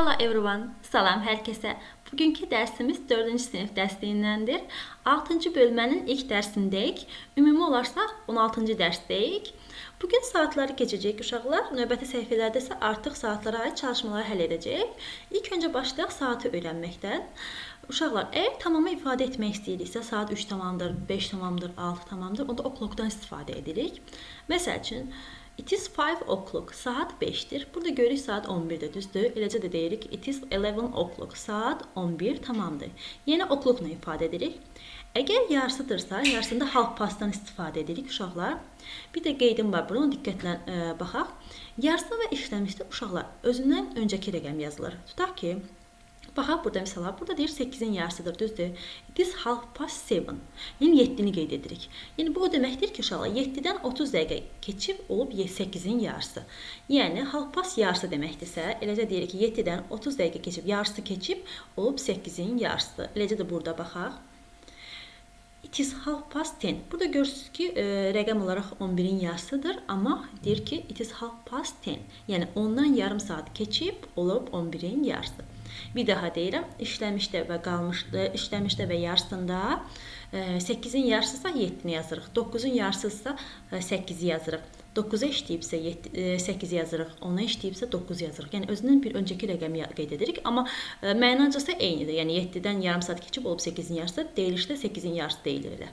Hello everyone. Salam hər kəsə. Bugünkü dərsimiz 4-cü sinif dərsliğindəndir. 6-cı bölmənin ilk dərsindəyik. Ümumi olarsa 16-cı dərsdəyik. Bugün saatları keçəcək uşaqlar. Növbəti səhifələrdə isə artıq saatlara aid çalışmaları həll edəcək. İlk öncə başlayaq saatı öyrənməkdən. Uşaqlar, əgər tamamı ifadə etmək istəyiriksə, saat 3 tamamdır, 5 tamamdır, 6 tamamdır, onda o'clockdan istifadə edirik. Məsəl üçün, It is 5 o'clock. Saat 5'tir. Burada görürük saat 11'də, düzdür? Eləcə də deyirik it is 11 o'clock. Saat 11 tamamdır. Yenə o'clockla ifadə edirik. Əgər yarısıdırsa, yarısında half pastdan istifadə edirik uşaqlar. Bir də qeydim var, buna diqqətlə ə, e, baxaq. Yarısı və işləmişdə uşaqlar özündən öncəki rəqəm yazılır. Tutaq ki, Baxaq burada məsələ, burada deyir 8-in yarısıdır, düzdür? It is half past 7. Yəni 7-ni qeyd edirik. Yəni bu o deməkdir ki, uşaqlar 7-dən 30 dəqiqə keçib olub 8-in yarısı. Yəni half past yarısı deməkdirsə, eləcə deyirik ki, 7-dən 30 dəqiqə keçib yarısı keçib olub 8-in yarısı. Eləcə də burada baxaq. It is half past 10. Burada görürsünüz ki, e, rəqəm olaraq 11-in yarısıdır, amma deyir ki, it is half past 10. Yəni ondan yarım saat keçib olub 11-in yarısı. Bir daha deyirəm, işləmişdə və qalmışdı, işləmişdə və yarısında 8-in e, yarısısa 7-ni yazırıq. 9-un yarısısa 8-i e, yazırıq. 9-a işləyibsə 8 e, yazırıq, 10-a işləyibsə 9 yazırıq. Yəni özündən bir öncəki rəqəmi qeyd edirik, amma mənacası eynidir. Yəni 7-dən yarım saat keçib olub 8-in yarısı, deyilişdə 8-in yarısı deyilir elə.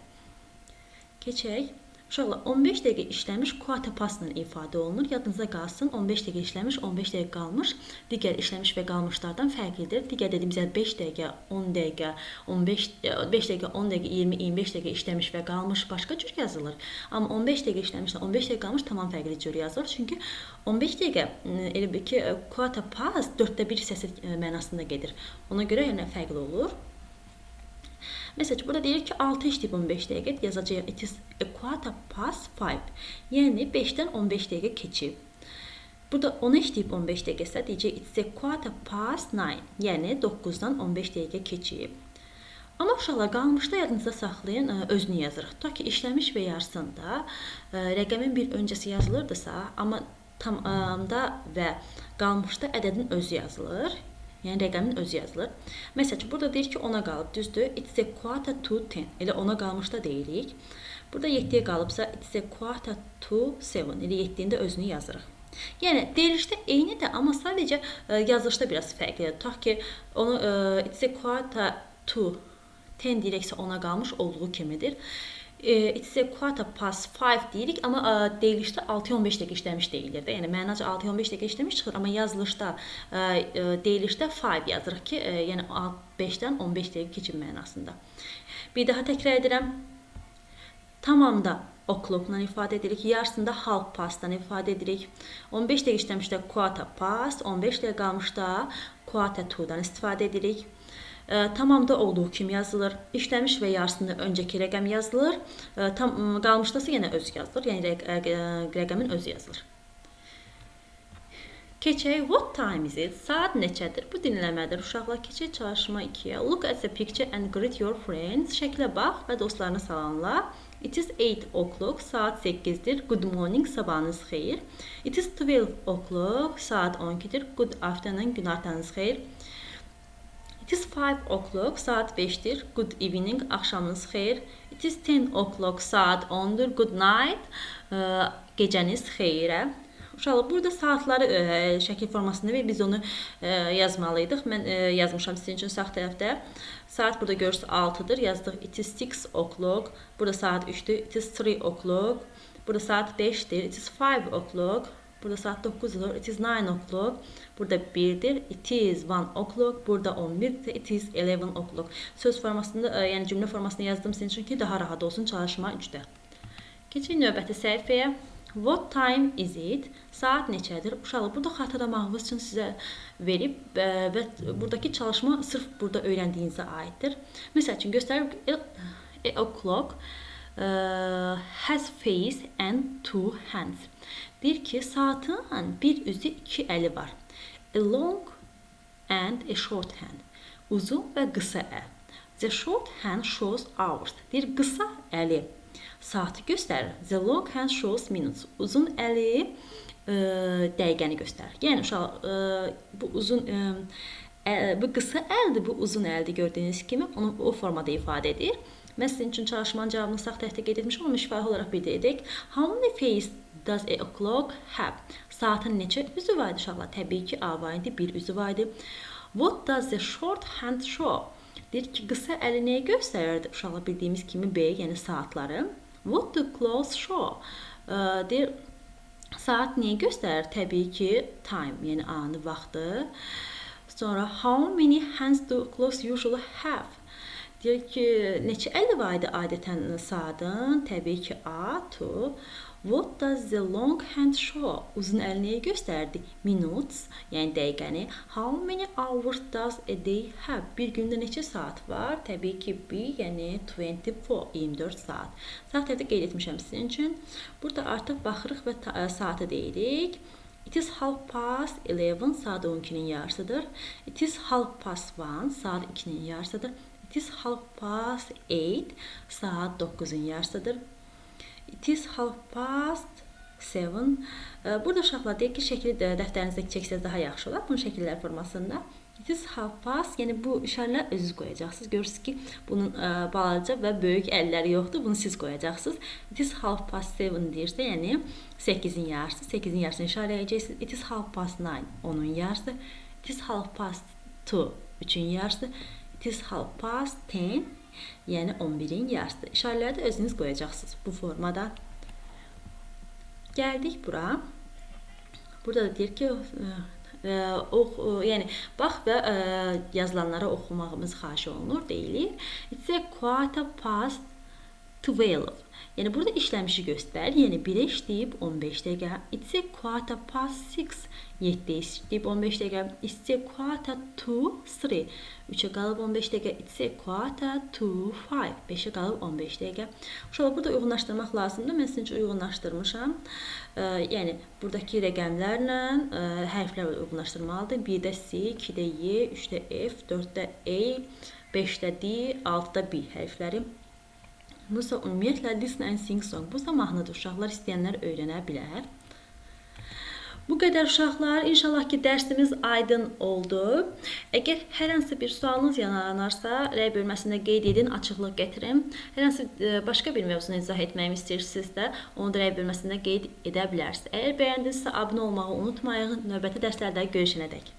Keçək. Uşaqlar 15 dəqiqə işləmiş quota pasla ifadə olunur. Yadınızda qalsın, 15 dəqiqə işləmiş, 15 dəqiqə qalmış digər işləmiş və qalmışlardan fərqlidir. Digər dediyimizdə 5 dəqiqə, 10 dəqiqə, 15 5 dəqiqə, 10 dəqiqə, 20, 25 dəqiqə işləmiş və qalmış başqa cür yazılır. Amma 15 dəqiqə işləmişlə 15 dəqiqə qalmış tamam fərqli cür yazılır. Çünki 15 dəqiqə elə bil ki, quota pas 4də 1 hissəsi mənasında gedir. Ona görə yəni fərqli olur. Məsələn, burada deyir ki, 6 işləyib 15 dəqiqə yazacağıq. It is a quarter past 5. Yəni 5-dən 15 dəqiqə keçib. Burada 10 işləyib 15 dəqiqə isə deyəcək it's a quarter past 9. Yəni 9-dan 15 dəqiqə keçib. Amma uşaqlar qalmışda yadınızda saxlayın, özünü yazırıq. Ta ki işləmiş və yarısında rəqəmin bir öncəsi yazılırdısa, amma tamamda və qalmışda ədədin özü yazılır. Yəni rəqəmin özü yazılır. Məsəl üçün burada deyir ki, 10-a qalıb, düzdür? It's a quarter to 10. Elə 10-a qalmış da deyirik. Burada 7-yə qalıbsa it's a quarter to 7. Elə 7-nin də özünü yazırıq. Yəni deyilişdə eynidir, amma sadəcə ə, e, yazılışda biraz fərqlidir. Tutaq ki, onu ə, e, it's a quarter to 10 deyirəksə 10-a qalmış olduğu kimidir. E, it's a quarter past 5 deyirik, amma ə, e, deyilişdə 6-15 dəqiqə işləmiş deyilir də. Yəni mənaca 6-15 dəqiqə işləmiş çıxır, amma yazılışda ə, e, ə, deyilişdə 5 yazırıq ki, ə, yəni 5-dən 15 dəqiqə keçib mənasında. Bir daha təkrar edirəm. Tamamda o'clockla ifadə edirik. Yarısında half pastdan ifadə edirik. 15 dəqiqə işləmişdə quarter past, 15 dəqiqə qalmışda quarter to-dan istifadə edirik tamamda olduğu kimi yazılır. İşləmiş və yarısında öncəki rəqəm yazılır. Tam qalmışdasa yenə öz yazılır. Yəni rəq rəqəmin özü yazılır. Keçək what time is it? Saat neçədir? Bu dinləmədir. Uşaqlar keçək çalışma 2-yə. Look at the picture and greet your friends. Şəklə bax və dostlarını salamla. It is 8 o'clock. Saat 8-dir. Good morning. Sabahınız xeyir. It is 12 o'clock. Saat 12-dir. Good afternoon. Günortanız xeyir. It is 5 o'clock, saat 5'dir. Good evening, axşamınız xeyir. It is 10 o'clock, saat 10'dur. Good night, ə, gecəniz xeyrə. Uşaqlar, burada saatları ə, şəkil formasında və biz onu ə, yazmalıydıq. Mən ə, yazmışam sizin üçün sağ tərəfdə. Saat burada görürsüz 6-dır. Yazdıq. It is 6 o'clock. Burada saat 3-dür. It is 3 o'clock. Burada saat 5-dir. It is 5 o'clock. Burada saat 9'dur. It is 9 o'clock. Burada 1'dir. It is 1 o'clock. Burada 11'dir. It is 11 o'clock. Söz formasında, ə, e, yəni cümlə formasında yazdım sizin üçün ki, daha rahat olsun çalışma 3-də. Keçək növbəti səhifəyə. What time is it? Saat neçədir? Uşaqlar, burada xatırlamağınız üçün sizə verib e, və buradakı çalışma sırf burada öyrəndiyinizə aiddir. Məsəl üçün göstərir a o'clock uh, has face and two hands. Deyir ki, saatın bir üzü iki əli var. A long and a short hand. Uzun və qısa əl. The short hand shows hours. Deyir, qısa əli saatı göstərir. The long hand shows minutes. Uzun əli e, dəqiqəni göstərir. Yəni uşaq e, bu uzun e, ə, bu qısa əldir, bu uzun əldir gördüyünüz kimi onu o formada ifadə edir. Mən sizin üçün çalışmanın cavabını sağ qeyd etmişəm, amma şifahi olaraq edək. How many faces does a clock have? Saatın neçə üzü var idi uşaqlar? Təbii ki, A var idi, bir üzü var idi. What does the short hand show? Deyir ki, qısa əli nəyi göstərirdi? Uşaqlar bildiyimiz kimi B, yəni saatları. What do clocks show? Deyir saat nəyi göstərir? Təbii ki, time, yəni anı, vaxtı. Sonra how many hands do clocks usually have? Deyir ki, neçə əli var idi adətən saatın? Təbii ki, A, two. What does the long hand show? Uzun əl nəyi göstərdi? Minutes, yəni dəqiqəni. How many hours does a day have? Bir gündə neçə saat var? Təbii ki, B, yəni 24, 24 saat. Sağ tərəfdə qeyd etmişəm sizin üçün. Burada artıq baxırıq və saatı deyirik. It is half past 11 saat 12'nin yarısıdır. It is half past 1 saat 2'nin yarısıdır. It is half past 8 saat 9'un yarısıdır. It is half past 7. Burada uşaqlar deyək ki, şəkli dəftərinizdə çəksəz daha yaxşı olar. Bunun şəkillər formasında. It is half past. Yəni bu işarələr özünüz qoyacaqsınız. Görürsüz ki, bunun ə, balaca və böyük əlləri yoxdur. Bunu siz qoyacaqsınız. It is half past 7 deyirsə, yəni 8-in yarısı. 8-in yarısını işarələyəcəksiniz. It is half past 9, onun yarısı. It is half past 2, 3-ün yarısı. It is half past 10, yəni 11-in yarısı. İşarələri də özünüz qoyacaqsınız bu formada. Gəldik bura. Burada da deyir ki, ox, yəni bax və ə, yazılanları oxumağımız xahiş olunur, deyilir. It's a quarter past 12. Yəni burada işləmişi göstərir. Yəni 1-ə işləyib 15 dəqiqə. It's a quarter past 6. 7-ə işləyib 15 dəqiqə. It's a quarter to 3. 3-ə qalıb 15 dəqiqə. It's a quarter to 5. 5-ə qalıb 15 dəqiqə. Uşaqlar burada uyğunlaşdırmaq lazımdır. Mən sizin üçün uyğunlaşdırmışam. Ə, yəni buradakı rəqəmlərlə ə, hərflər uyğunlaşdırmalıdır. 1-də C, 2-də Y, 3-də F, 4-də E, 5-də D, 6-da B hərfləri Bu isə ümumiyyətlə listen and sing song. Bu isə mahnıdır. Uşaqlar istəyənlər öyrənə bilər. Bu qədər uşaqlar, inşallah ki dərsimiz aydın oldu. Əgər hər hansı bir sualınız yaranarsa, rəy bölməsində qeyd edin, açıqlıq gətirin. Hər hansı e, başqa bir mövzunu izah etməyimi istəyirsinizsə, onu da rəy bölməsində qeyd edə bilərsiniz. Əgər bəyəndinizsə abunə olmağı unutmayın. Növbəti dərslərdə görüşənədək.